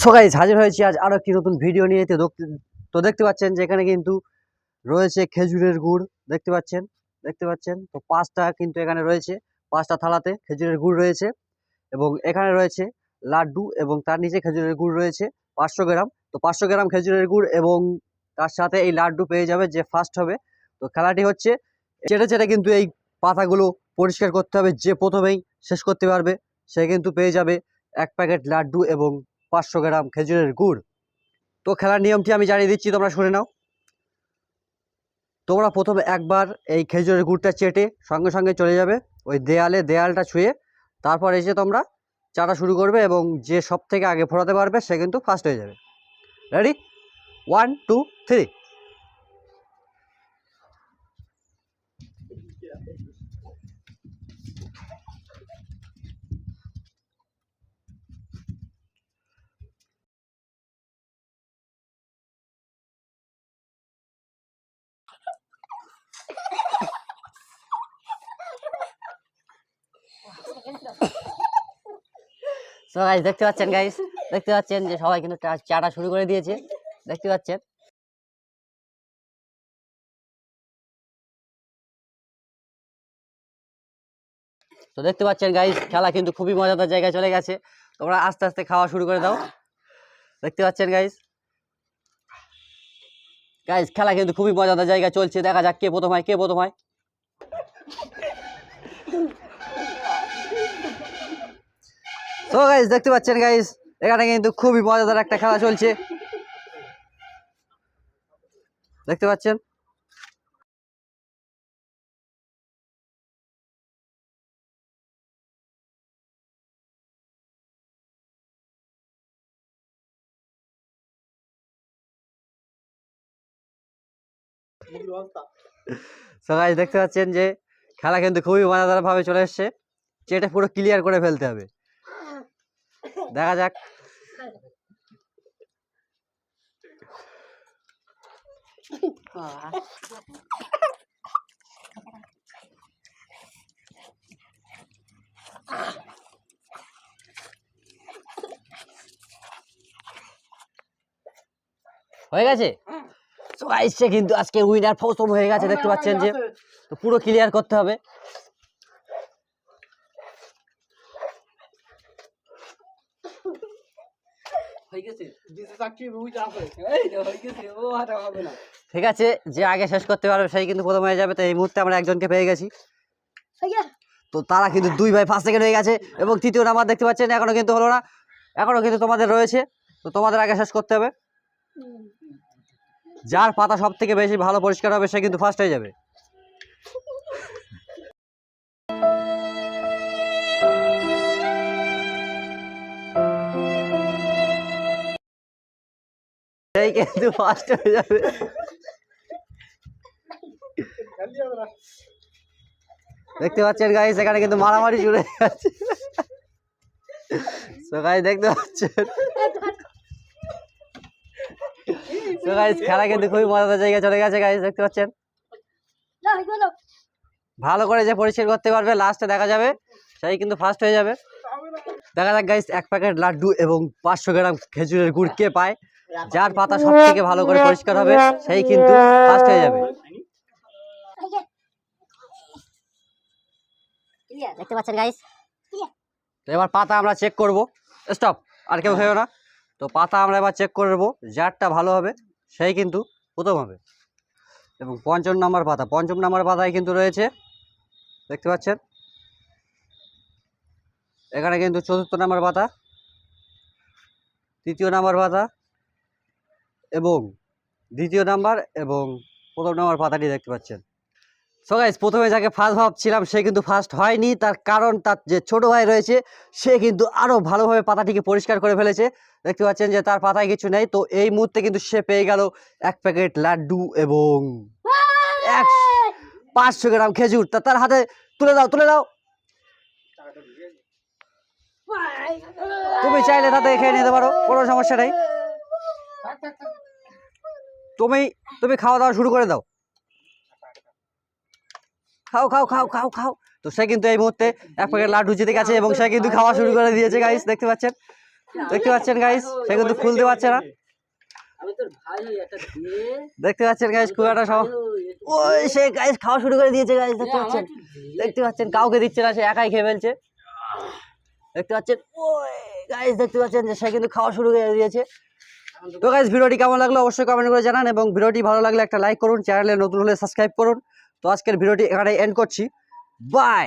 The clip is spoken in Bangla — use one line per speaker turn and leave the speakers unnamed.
সো গাইজ হাজির হয়েছি আজ আরও একটি নতুন ভিডিও নিয়ে। তো দেখতে পাচ্ছেন যে এখানে কিন্তু রয়েছে খেজুরের গুড়। দেখতে পাচ্ছেন? দেখতে পাচ্ছেন? তো পাঁচটা কিন্তু এখানে রয়েছে। পাঁচটা থালাতে খেজুরের গুড় রয়েছে এবং এখানে রয়েছে লাড্ডু এবং তার নিচে খেজুরের গুড় রয়েছে পাঁচশো গ্রাম। তো পাঁচশো গ্রাম খেজুরের গুড় এবং তার সাথে এই লাড্ডু পেয়ে যাবে যে ফার্স্ট হবে। তো খেলাটি হচ্ছে চেটে চেটে কিন্তু এই পাতাগুলো পরিষ্কার করতে হবে। যে প্রথমেই শেষ করতে পারবে, সে কিন্তু পেয়ে যাবে এক প্যাকেট লাড্ডু এবং পাঁচশো গ্রাম খেজুরের গুড়। তো খেলার নিয়মটি আমি জানিয়ে দিচ্ছি, তোমরা শুনে নাও। তোমরা প্রথমে একবার এই খেজুরের গুড়টা চেটে সঙ্গে সঙ্গে চলে যাবে, ওই দেয়ালে দেয়ালটা ছুঁয়ে। তারপর এসে তোমরা চাটা শুরু করবে এবং যে সব থেকে আগে ফোরাতে পারবে সে কিন্তু ফার্স্ট হয়ে যাবে। Ready one two three so guys দেখতে পাচ্ছেন গাইস দেখতে পাচ্ছেন যে সবাই কিন্তু চাটা শুরু করে দিয়েছে। দেখতে পাচ্ছেন? তো দেখতে পাচ্ছেন গাইস খেলা কিন্তু খুবই মজাদার জায়গায় চলে গেছে। তোমরা আস্তে আস্তে খাওয়া শুরু করে দাও। দেখতে পাচ্ছেন গাইস গাইস খেলা কিন্তু খুবই মজাদার জায়গায় চলছে। দেখা যাক কে প্রথম হয়, কে প্রথম হয়। তো গাইস দেখতে পাচ্ছেন গাইস এখানে কিন্তু খুবই মজাদার একটা খেলা চলছে। দেখতে পাচ্ছেন? দেখতে পাচ্ছেন যে, খেলা কিন্তু খুবই মজাদার ভাবে চলে এসছে। যেটা পুরো ক্লিয়ার করে ফেলতে হবে। দেখা যাক। হয়ে গেছে? সে কিন্তু আজকে উইনার প্রথম হয়ে গেছে, দেখতে পাচ্ছেন যে পুরো ক্লিয়ার করতে হবে। ঠিক আছে যে আগে শেষ করতে পারবে সেই কিন্তু প্রথম হয়ে যাবে তো এই মুহূর্তে আমরা একজনকে পেয়ে গেছি। তো তারা কিন্তু দুই ভাই ফার্স্ট সেকেন্ড হয়ে গেছে এবং তৃতীয় নাম্বার দেখতে পাচ্ছেন এখনও কিন্তু হলো না। এখনও কিন্তু তোমাদের রয়েছে তো তোমাদের আগে শেষ করতে হবে। যার পাতা সব থেকে বেশি ভালো পরিষ্কার হবে সে কিন্তু ফার্স্ট হয়ে যাবে। সেই কিন্তু ফার্স্ট হয়ে যাবে। দেখতে পাচ্ছেন গাইস এখানে কিন্তু মারামারি হয়ে গেছে তো গাইস দেখতে পাচ্ছেন? তো গাইস খেলা কিন্তু খুবই মজাদার জায়গায় চলে গেছে গাইস দেখতে পাচ্ছেন? ভালো করে যে পরিষ্কার করতে পারবে লাস্টে দেখা যাবে সেই কিন্তু ফার্স্ট হয়ে যাবে। দেখা যাক গাইস এক প্যাকেট লাড্ডু এবং পাঁচশো গ্রাম খেজুরের গুড় কে পায়? যার পাতা সব থেকে ভালো করে পরিষ্কার হবে সেই কিন্তু ফার্স্ট হয়ে যাবে।
দেখতে পাচ্ছেন গাইস
তো এবার পাতা আমরা চেক করব। স্টপ আর কেউ খেয়েও না। তো পাতা আমরা এবার চেক করব যারটা ভালো হবে সেই কিন্তু প্রথম হবে। এবং পঞ্চম নম্বর পাতা পঞ্চম নম্বর পাতায় কিন্তু রয়েছে দেখতে পাচ্ছেন? এখানে কিন্তু চতুর্থ নম্বর পাতা তৃতীয় নম্বর পাতা এবং দ্বিতীয় নাম্বার এবং প্রথম নাম্বার পাতাটি দেখতে পাচ্ছেন। সো গাইস প্রথমে যাকে ফার্স্ট ভাবছিলাম, সে কিন্তু ফার্স্ট হয়নি। তার কারণ তার যে ছোট ভাই রয়েছে, সে কিন্তু আরও ভালোভাবে পাতাটিকে পরিষ্কার করে ফেলেছে। দেখতে পাচ্ছেন যে তার পাতায় কিছু নেই। তো এই মুহূর্তে কিন্তু সে পেয়ে গেল এক প্যাকেট লাড্ডু এবং পাঁচশো গ্রাম খেজুর। তা তার হাতে তুলে দাও তুলে দাও। তুমি চাইলে তাতে খেয়ে নিতে পারো, কোনো সমস্যা নেই। তুমি তুমি খাওয়া দাওয়া শুরু করে দাও। খাও খাও খাও খাও খাও। তো সে কিন্তু এই মুহূর্তে এক প্যাকেট লাড্ডু জিতে গেছে এবং সে কিন্তু খাওয়া শুরু করে দিয়েছে গাইস দেখতে পাচ্ছেন? দেখতে পাচ্ছেন গাইস সে কিন্তু খুলতে পারছে না। দেখতে পাচ্ছেন গাইস একটা সব ওই সে গাইস খাওয়া শুরু করে দিয়েছে গাইস দেখতে পাচ্ছেন? দেখতে পাচ্ছেন, কাউকে দিচ্ছে না, সে একাই খেয়ে ফেলছে। দেখতে পাচ্ছেন? ওই গাইস দেখতে পাচ্ছেন যে সে কিন্তু খাওয়া শুরু করে দিয়েছে। তো গাইজ ভিডিওটি কেমন লাগল অবশ্যই কমেন্ট করে জানান এবং ভিডিওটি ভালো লাগলে একটা লাইক করুন চ্যানেলে নতুন হলে সাবস্ক্রাইব করুন। তো আজকের ভিডিওটি এখানে এন্ড করছি। বাই